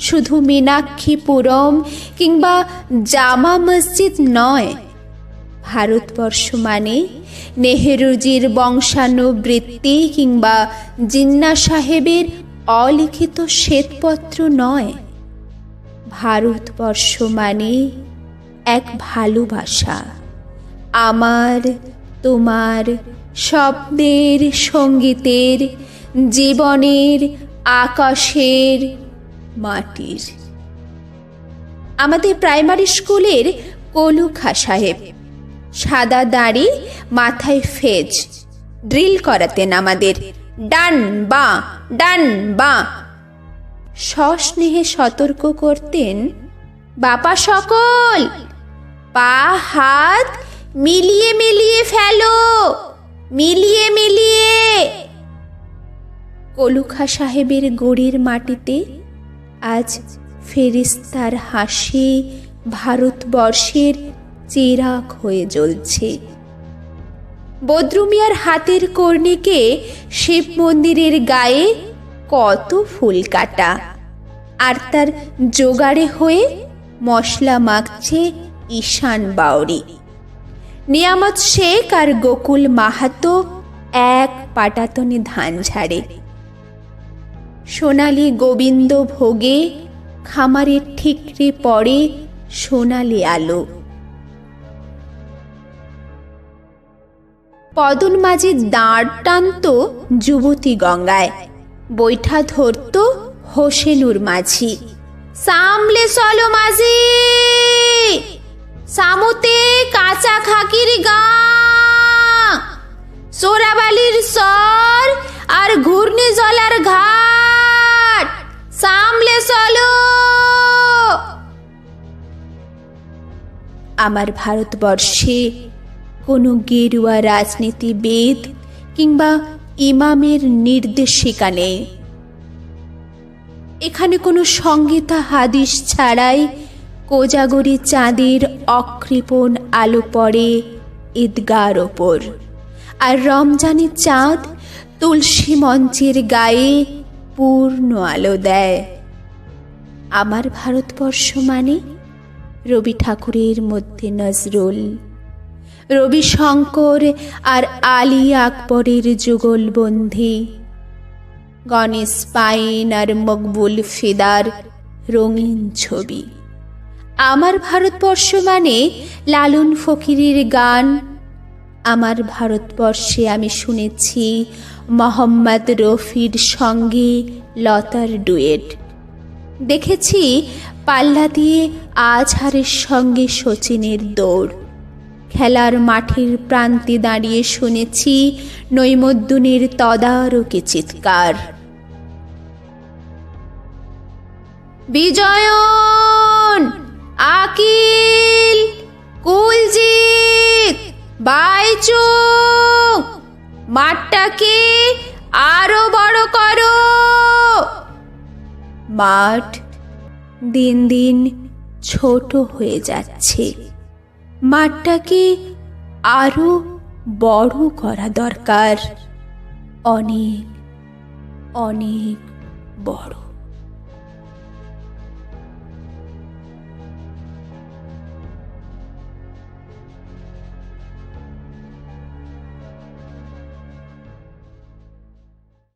শুধু মীনাক্ষীপুরম কিংবা জামা মসজিদ নয়। ভারতবর্ষ মানে নেহেরুজির বংশানুবৃত্তি কিংবা জিন্না সাহেবের অলিখিত শ্বেতপত্র নয়। ভারতবর্ষ মানে এক ভালোবাসা। আমার, তোমার, স্বপ্নের, সঙ্গীতের, জীবনের, আকাশের মাটির। আমাদের প্রাইমারি স্কুলের কলুখা সাহেব সাদা দাড়ি, মাথায় ফেজ, ড্রিল করাতেন আমাদের। ডান বা ডান বা। সস্নেহে সতর্ক করতেন, বাপা সকল, পা, হাত মিলিয়ে মিলিয়ে ফেলো, মিলিয়ে মিলিয়ে। কলুখা সাহেবের গড়ির মাটিতে আজ ফেরিস্তার হাসি ভারতবর্ষের চিরাগ হয়ে জ্বলছে। বদ্রুমিয়ার হাতের কর্ণিকে শিব মন্দিরের গায়ে কত ফুল কাটা। আর তার জোগাড়ে হয়ে মশলা মাখছে ঈশান বাউরি। নিয়ামত শেখ আর গোকুল মাহাতো এক পাটাতনে ধান ঝাড়ে। সোনালি গোবিন্দ ভোগে, খামারের ঠিকরে পড়ে সোনালি আলো। পদন মাঝে দাঁড় টানত যুবতী গঙ্গায়, বৈঠা ধরত হোসেনুর মাঝি। সামলে চলো মাঝি! সামুতে কাঁচা খাকির গা! সোরাবালির আমার ভারতবর্ষে কোনো গেরুয়া রাজনীতিবিদ কিংবা ইমামের নির্দেশিকা নেই এখানে কোনো সংগীতা হাদিস ছাড়াই কোজাগরি চাঁদের অকৃপণ আলো পড়ে ঈদগার ওপর। আর রমজানি চাঁদ তুলসী মঞ্চের গায়ে পূর্ণ আলো দেয়। আমার ভারতবর্ষ মানে রবি ঠাকুরের মধ্যে নজরুল। রবি শঙ্কর আর আলী আকবরের যুগলবন্ধী গণেশ পাইন আর মকবুল ফিদার রঙিন ছবি। আমার ভারতবর্ষ মানে লালন ফকিরের গান। আমার ভারতবর্ষে আমি শুনেছি মোহাম্মদ রফির সঙ্গে লতার ডুয়েট। দেখেছি পাল্লা দিয়ে আজহারের সঙ্গে শচীনের দৌড়। খেলার মাঠের প্রান্তে দাঁড়িয়ে শুনেছি নৈমদ্যুনের তদারকি চিৎকার। বিজয়ন, আকিল, কুলজিৎ, বাইচুং, মাঠটাকে আরও বড় করো। মাঠ দিন দিন ছোট হয়ে যাচ্ছে। মাঠটাকে আরও বড় করা দরকার। অনেক অনেক বড়।